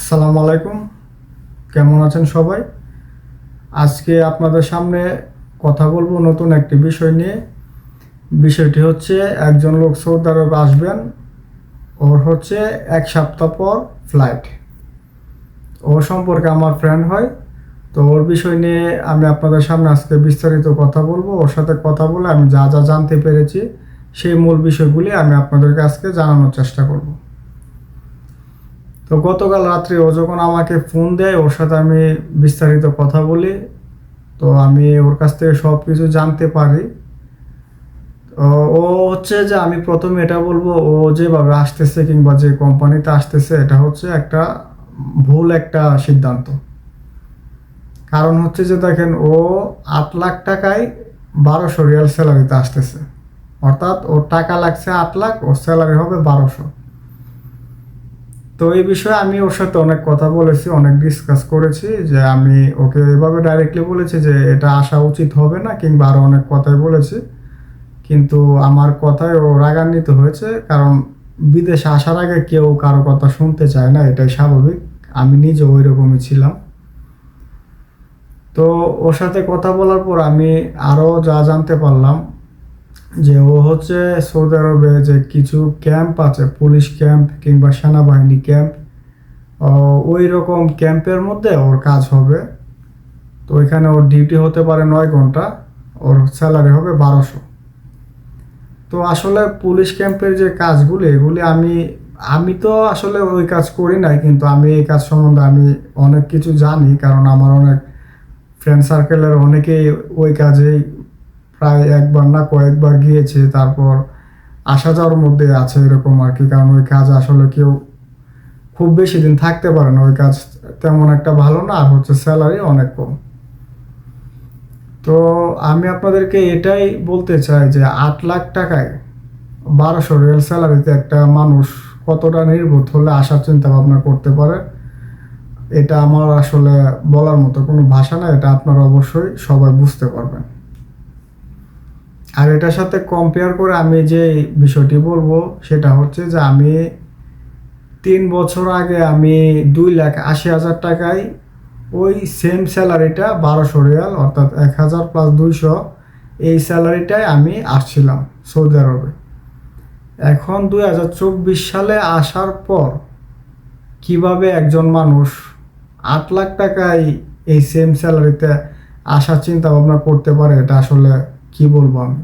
আসসালামু আলাইকুম। কেমন আছেন সবাই? আজকে আপনাদের সামনে কথা বলব নতুন একটি বিষয় নিয়ে। বিষয়টি হচ্ছে, একজন লোক সৌদি আরব আসবেন, ওর হচ্ছে এক সপ্তাহ পর ফ্লাইট ও সম্পর্কে আমার ফ্রেন্ড হয়, তো ওর বিষয় নিয়ে আমি আপনাদের সামনে আজকে বিস্তারিত কথা বলব। ওর সাথে কথা বলে আমি যা যা জানতে পেরেছি, সেই মূল বিষয়গুলি আমি আপনাদেরকে আজকে জানানোর চেষ্টা করব। তো গতকাল রাত্রে ও যখন আমাকে ফোন দেয়, ওর সাথে আমি বিস্তারিত কথা বলি। তো আমি ওর কাছ থেকে সব কিছু জানতে পারি। ও হচ্ছে যে আমি প্রথমে এটা বলব, ও যেভাবে আসতেছে কিংবা যে কোম্পানিতে আসতেছে, এটা হচ্ছে একটা ভুল একটা সিদ্ধান্ত। কারণ হচ্ছে যে দেখেন, ও আট লাখ টাকায় বারোশো রিয়াল স্যালারিতে আসতেছে। অর্থাৎ ওর টাকা লাগছে আট লাখ, ওর স্যালারি হবে বারোশো। তো এই বিষয়ে আমি ওর সাথে অনেক কথা বলেছি, অনেক ডিসকাস করেছি যে আমি ওকে এভাবে ডাইরেক্টলি বলেছি যে এটা আসা উচিত হবে না কিংবা আরও অনেক কথাই বলেছি। কিন্তু আমার কথায় ও রাগান্বিত হয়েছে, কারণ বিদেশে আসার আগে কেউ কারও কথা শুনতে চায় না, এটাই স্বাভাবিক। আমি নিজে ওই রকমই ছিলাম। তো ওর সাথে কথা বলার পর আমি আরও যা জানতে পারলাম যে ও হচ্ছে সৌদি আরবে যে কিছু ক্যাম্প আছে, পুলিশ ক্যাম্প কিংবা সেনাবাহিনী ক্যাম্প ওই রকম ক্যাম্পের মধ্যে ওর কাজ হবে। তো ওইখানে ওর ডিউটি হতে পারে নয় ঘণ্টা, ওর স্যালারি হবে বারোশো। তো আসলে পুলিশ ক্যাম্পের যে কাজগুলি, এগুলি আমি আমি তো আসলে ওই কাজ করি নাই, কিন্তু আমি এই কাজ সম্বন্ধে আমি অনেক কিছু জানি, কারণ আমার অনেক ফ্রেন্ড সার্কেলের অনেকেই ওই কাজেই প্রায় একবার না কয়েকবার গিয়েছে, তারপর আসা যাওয়ার মধ্যে আছে এরকম আর কি, কারণ ওই কাজ আসলে কেউ খুব বেশি দিন থাকতে পারে না, ওই কাজ তেমন একটা ভালো না, আর হচ্ছে স্যালারি অনেক কম। তো আমি আপনাদেরকে এটাই বলতে চাই যে আট লাখ টাকায় বারোশো রিয়াল স্যালারিতে একটা মানুষ কতটা নির্ভর হলে আসার চিন্তা ভাবনা করতে পারে, এটা আমার আসলে বলার মতো কোনো ভাষা না, এটা আপনারা অবশ্যই সবাই বুঝতে পারবেন। আর এটার সাথে কম্পেয়ার করে আমি যে বিষয়টি বলব, সেটা হচ্ছে যে আমি তিন বছর আগে আমি দুই লাখ আশি হাজার টাকায় ওই সেম স্যালারিটা বারোশো রিয়াল, অর্থাৎ এক হাজার প্লাস দুইশো, এই স্যালারিটাই আমি আসছিলাম সৌদি আরবে। এখন দুই হাজার চব্বিশ সালে আসার পর কীভাবে একজন মানুষ আট লাখ টাকায় এই সেম স্যালারিতে আসার চিন্তা ভাবনা করতে পারে, এটা আসলে কি বলব আমি?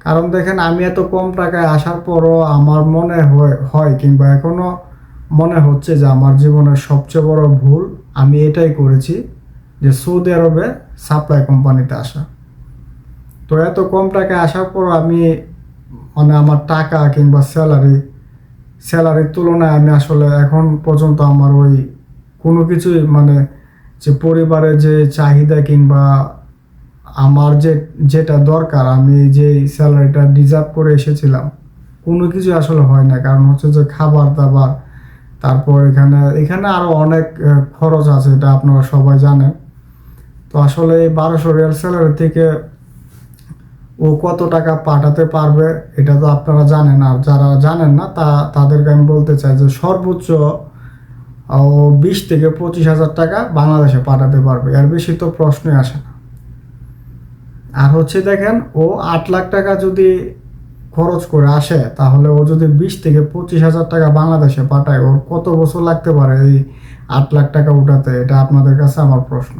কারণ দেখেন আমি এত কম টাকায় আসার পরও আমার মনে হয় হয় কিংবা এখনও মনে হচ্ছে যে আমার জীবনের সবচেয়ে বড় ভুল আমি এটাই করেছি যে সৌদি আরবে সাপ্লাই কোম্পানিতে আসা। তো এত কম টাকায় আসার পর আমি মানে আমার টাকা কিংবা স্যালারি স্যালারির তুলনায় আমি আসলে এখন পর্যন্ত আমার ওই কোনো কিছুই মানে যে পরিবারের যে চাহিদা কিংবা আমার যে, যেটা দরকার, আমি যে স্যালারিটা ডিজার্ভ করে এসেছিলাম, কোনো কিছু আসলে হয় না। কারণ হচ্ছে যে খাবার দাবার, তারপর এখানে এখানে আরও অনেক খরচ আছে, এটা আপনারা সবাই জানেন। তো আসলে এই বারোশো রিয়াল স্যালারি থেকে ও কত টাকা পাঠাতে পারবে, এটা তো আপনারা জানেন। আর যারা জানেন না, তা, তাদেরকে আমি বলতে চাই যে সর্বোচ্চ, ও বিশ থেকে পঁচিশ হাজার টাকা বাংলাদেশে পাঠাতে পারবে। এর বেশি তো প্রশ্নই আসে না। আর হচ্ছে দেখেন, ও আট লাখ টাকা যদি খরচ করে আসে, তাহলে ও যদি বিশ থেকে পঁচিশ হাজার টাকা বাংলাদেশে পাঠায়, ওর কত বছর লাগতে পারে এই আট লাখ টাকা উঠাতে? এটা আপনাদের কাছে আমার প্রশ্ন।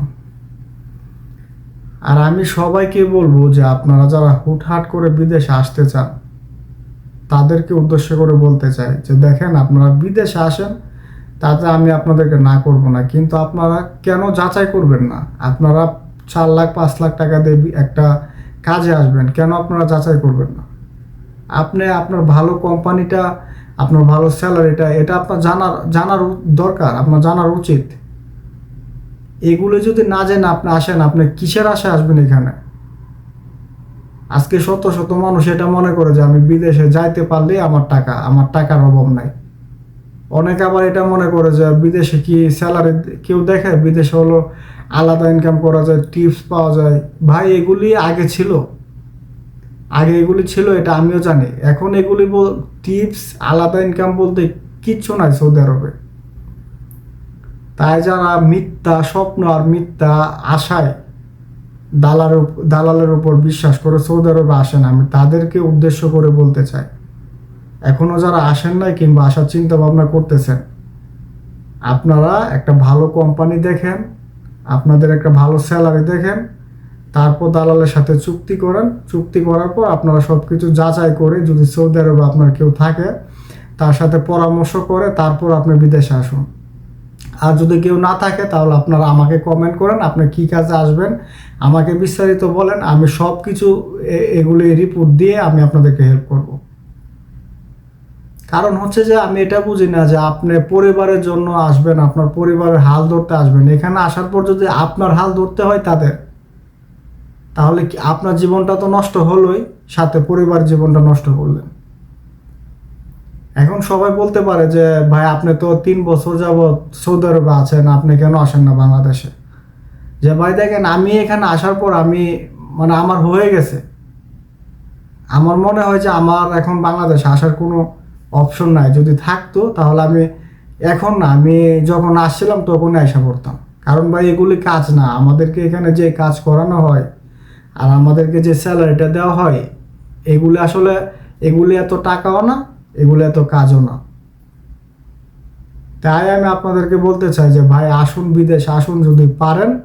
আর আমি সবাইকে বলব যে আপনারা যারা হুটহাট করে বিদেশে আসতে চান, তাদেরকে উদ্দেশ্য করে বলতে চাই যে দেখেন, আপনারা বিদেশে আসেন, তাতে আমি আপনাদেরকে না করব না, কিন্তু আপনারা কেন যাচাই করবেন না? আপনারা চার লাখ, পাঁচ লাখ টাকা দিয়ে একটা কাজে আসবেন। কেন আপনারা যাচাই করবেন না? আপনি আপনার ভালো কোম্পানিটা, আপনার ভালো স্যালারিটা, এটা আপনার জানার জানার দরকার, আপনার জানার উচিত। এগুলো যদি না জেনে আপনি আসেন, আপনি কিসের আশায় আসবেন এখানে? আজকে শত শত মানুষ এটা মনে করে যে আমি বিদেশে যাইতে পারলেই আমার টাকা, আমার টাকার অভাব নাই। অনেকে আবার এটা মনে করে যে বিদেশে কি স্যালারি কেউ দেখে? বিদেশে হলো আলাদা ইনকাম করা যায় টিপস পাওয়া যায়। ভাই, এগুলি আগে ছিল। আগে এগুলি ছিল, এটা আমিও জানি। এখন এগুলি টিপস আলাদা ইনকাম বলতে কিচ্ছু নাই সৌদি আরবে। তাই যারা মিথ্যা, স্বপ্ন আর মিথ্যা আশায় দালালের উপ- দালালের উপর বিশ্বাস করে সৌদি আরবে আসেন আমি তাদেরকে উদ্দেশ্য করে বলতে চাই। এখনও যারা আসেন নাই কিংবা আসার চিন্তা ভাবনা করতেছেন, আপনারা একটা ভালো কোম্পানি দেখেন, আপনাদের একটা ভালো স্যালারি দেখেন, তারপর দালালের সাথে চুক্তি করেন। চুক্তি করার পর আপনারা সব কিছু যাচাই করে যদি সৌদি আরবে আপনার কেউ থাকে, তার সাথে পরামর্শ করে তারপর আপনি বিদেশে আসুন। আর যদি কেউ না থাকে, তাহলে আপনারা আমাকে কমেন্ট করেন, আপনি কী কাজে আসবেন, আমাকে বিস্তারিত বলেন, আমি সব কিছু এগুলি রিপোর্ট দিয়ে আমি আপনাদেরকে হেল্প করব। কারণ হচ্ছে যে আমি এটা বুঝি না যে আপনি পরিবারের জন্য আসবেন, আপনার পরিবারের হাল ধরতে আসবেন। এখানে আসার পর যদি আপনার হাল ধরতে হয় তাদের, তাহলে কি আপনার জীবনটা তো নষ্ট হলোই, সাথে পরিবার জীবনটা নষ্ট করলেন। এখন সবাই বলতে পারে যে, ভাই, আপনি তো তিন বছর যাবৎ সৌদি আরবে আছেন, আপনি কেন আসেন না বাংলাদেশে? যে, ভাই, দেখেন, আমি এখানে আসার পর আমি মানে আমার হয়ে গেছে। আমার মনে হয় যে আমার এখন বাংলাদেশে আসার কোনো অপশন নাই। যদি থাকতো, তাহলে আমি এখন না, আমি যখন আসছিলাম তখন আসা পড়তাম। কারণ ভাই, এগুলি কাজ না। আমাদেরকে এখানে যে কাজ করানো হয় আর আমাদেরকে যে স্যালারিটা দেওয়া হয়, এগুলি আসলে এগুলি এত টাকাও না, এগুলি এত কাজও না। তাই আমি আপনাদেরকে বলতে চাই যে, ভাই, আসুন বিদেশ, আসুন যদি পারেন,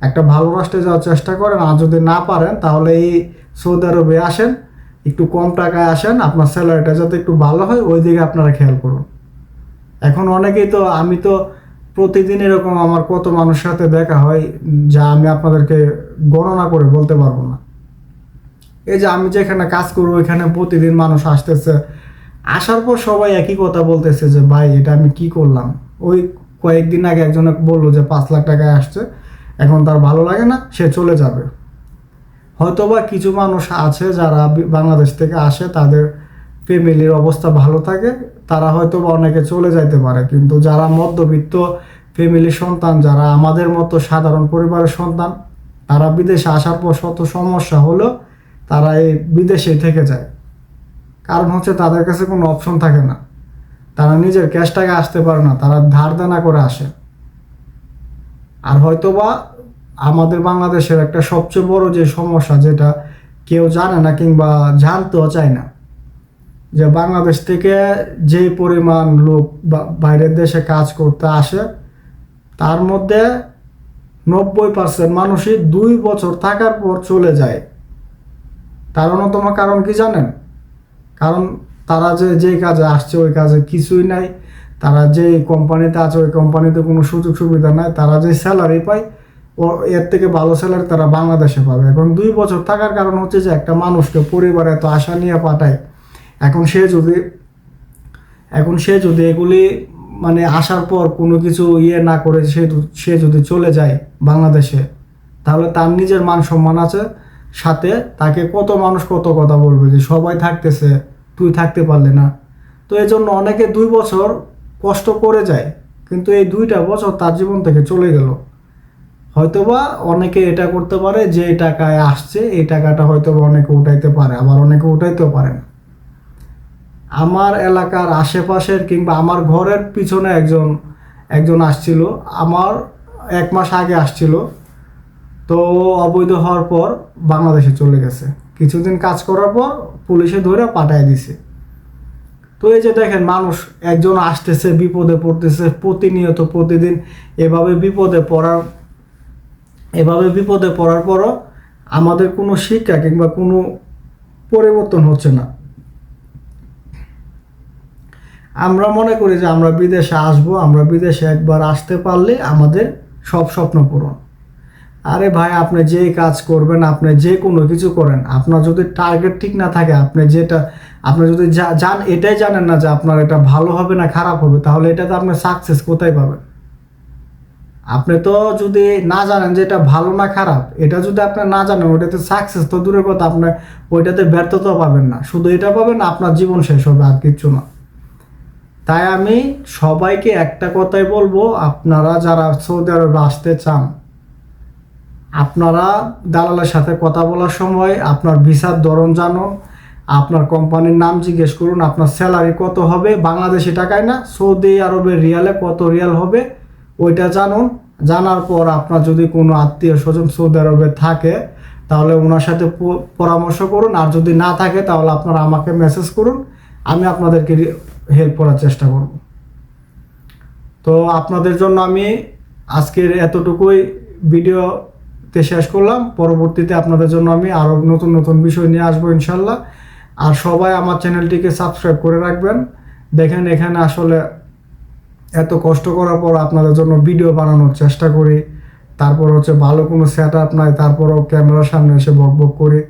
একটা ভালো রাষ্ট্রে যাওয়ার চেষ্টা করেন। আর যদি না পারেন, তাহলে এই সৌদি আরবে আসেন। একটু কম টাকায় আসেন, আপনার স্যালারিটা যাতে একটু ভালো হয়, ওই দিকে আপনারা খেয়াল করুন। এখন অনেকেই তো, আমি তো প্রতিদিন এরকম আমার কত মানুষের সাথে দেখা হয়, যা আমি আপনাদেরকে গণনা করে বলতে পারব না। এই যে আমি যেখানে কাজ করব এখানে প্রতিদিন মানুষ আসতেছে। আসার পর সবাই একই কথা বলতেছে যে, ভাই, এটা আমি কি করলাম? ওই কয়েকদিন আগে একজনে বলল যে, পাঁচ লাখ টাকায় আসছে, এখন তার ভালো লাগে না, সে চলে যাবে। হয়তোবা কিছু মানুষ আছে যারা বাংলাদেশ থেকে আসে, তাদের ফ্যামিলির অবস্থা ভালো থাকে, তারা হয়তো বা অনেকে চলে যাইতে পারে। কিন্তু যারা মধ্যবিত্ত ফ্যামিলির সন্তান, যারা আমাদের মতো সাধারণ পরিবারের সন্তান, তারা বিদেশে আসার পর শত সমস্যা হলেও তারা এই বিদেশে থেকে যায়। কারণ হচ্ছে তাদের কাছে কোনো অপশন থাকে না। তারা নিজের ক্যাশ টাকা আসতে পারে না, তারা ধার দেনা করে আসে। আর হয়তোবা আমাদের বাংলাদেশের একটা সবচেয়ে বড় যে সমস্যা যেটা কেউ জানে না কিংবা জানতেও চায় না, যে বাংলাদেশ থেকে যে পরিমাণ লোক বাইরের দেশে কাজ করতে আসে, তার মধ্যে নব্বই পার্সেন্ট মানুষই দুই বছর থাকার পর চলে যায়। তার অন্যতম কারণ কি জানেন? কারণ তারা যে যে কাজে আসছে ওই কাজে কিছুই নাই, তারা যে কোম্পানিতে আছে ওই কোম্পানিতে কোনো সুযোগ সুবিধা নাই, তারা যে স্যালারি পায় এর থেকে ভালো স্যালারি তারা বাংলাদেশে পাবে। এখন দুই বছর থাকার কারণ হচ্ছে যে একটা মানুষকে পরিবারে এত আশা নিয়ে পাঠায়। এখন সে যদি, এখন সে যদি এগুলি মানে আসার পর কোনো কিছু ইয়ে না করে সে সে যদি চলে যায় বাংলাদেশে, তাহলে তার নিজের মান সম্মান আছে, সাথে তাকে কত মানুষ কত কথা বলবে যে সবাই থাকতেছে, তুই থাকতে পারলে না। তো এই জন্য অনেকে দুই বছর কষ্ট করে যায়, কিন্তু এই দুইটা বছর তার জীবন থেকে চলে গেল। হয়তোবা অনেকে এটা করতে পারে যে টাকায় আসছে, এই টাকাটা হয়তোবা অনেকে উঠাইতে পারে, আবার অনেকে উঠাইতেও পারে না। আমার এলাকার আশেপাশের কিংবা আমার ঘরের পিছনে একজন একজন আসছিল, আমার এক মাস আগে আসছিল, তো অবৈধ হওয়ার পর বাংলাদেশে চলে গেছে। কিছুদিন কাজ করার পর পুলিশে ধরে পাঠায় দিছে। তো এই যে দেখেন, মানুষ একজন আসতেছে, বিপদে পড়তেছে, প্রতিনিয়ত প্রতিদিন এভাবে বিপদে পড়ার এভাবে বিপদে পড়ার পরও আমাদের কোনো শিক্ষা কিংবা কোনো পরিবর্তন হচ্ছে না। আমরা মনে করি যে আমরা বিদেশে আসব, আমরা বিদেশে একবার আসতে পারলে আমাদের সব স্বপ্ন পূরণ। আরে ভাই, আপনি যে কাজ করবেন, আপনি যে কোনো কিছু করেন, আপনার যদি টার্গেট ঠিক না থাকে, আপনি যেটা, আপনি যদি জান, এটাই জানেন না যে আপনার এটা ভালো হবে না খারাপ হবে, তাহলে এটাতে আপনি সাকসেস কোথায় পাবেন? আপনি তো যদি না জানেন যে এটা ভালো না খারাপ, এটা যদি আপনি না জানেন, ওটাতে সাকসেস তো দূরের কথা, আপনি ওইটাতে ব্যর্থতা পাবেন না। শুধু এটা পাবেন, আপনার জীবন শেষ হবে, আর কিচ্ছু না। তাই আমি সবাইকে একটা কথাই বলব, আপনারা যারা সৌদি আরবে আসতে চান, আপনারা দালালের সাথে কথা বলার সময় আপনার ভিসার ধরন জানুন আপনার কোম্পানির নাম জিজ্ঞেস করুন, আপনার স্যালারি কত হবে, বাংলাদেশি টাকায় না, সৌদি আরবের রিয়ালে কত রিয়াল হবে ওইটা জানুন। জানার পর আপনার যদি কোনো আত্মীয় স্বজন সৌদি আরবে থাকে, তাহলে ওনার সাথে পরামর্শ করুন। আর যদি না থাকে, তাহলে আপনারা আমাকে মেসেজ করুন। আমি আপনাদেরকে হেল্প করার চেষ্টা করব। তো আপনাদের জন্য আমি আজকের এতটুকুই ভিডিওতে শেষ করলাম। পরবর্তীতে আপনাদের জন্য আমি আরও নতুন নতুন বিষয় নিয়ে আসব ইনশাল্লাহ। আর সবাই আমার চ্যানেলটিকে সাবস্ক্রাইব করে রাখবেন। দেখেন এখানে আসলে এত কষ্ট করার পর আপনাদের জন্য ভিডিও বানানোর চেষ্টা করি। তারপর হচ্ছে ভালো কোনো সেট আপ নাই, তারপরও ক্যামেরার সামনে এসে বক বক করি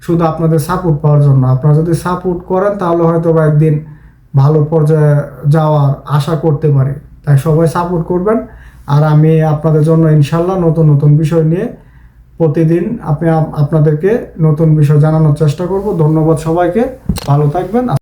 শুধু আপনাদের সাপোর্ট পাওয়ার জন্য। আপনারা যদি সাপোর্ট করেন, তাহলে হয়তো বা একদিন ভালো পর্যায়ে যাওয়ার আশা করতে পারি। তাই সবাই সাপোর্ট করবেন। আর আমি আপনাদের জন্য ইনশাল্লাহ নতুন নতুন বিষয় নিয়ে প্রতিদিন আপনি আপনাদেরকে নতুন বিষয় জানানোর চেষ্টা করব। ধন্যবাদ সবাইকে। ভালো থাকবেন।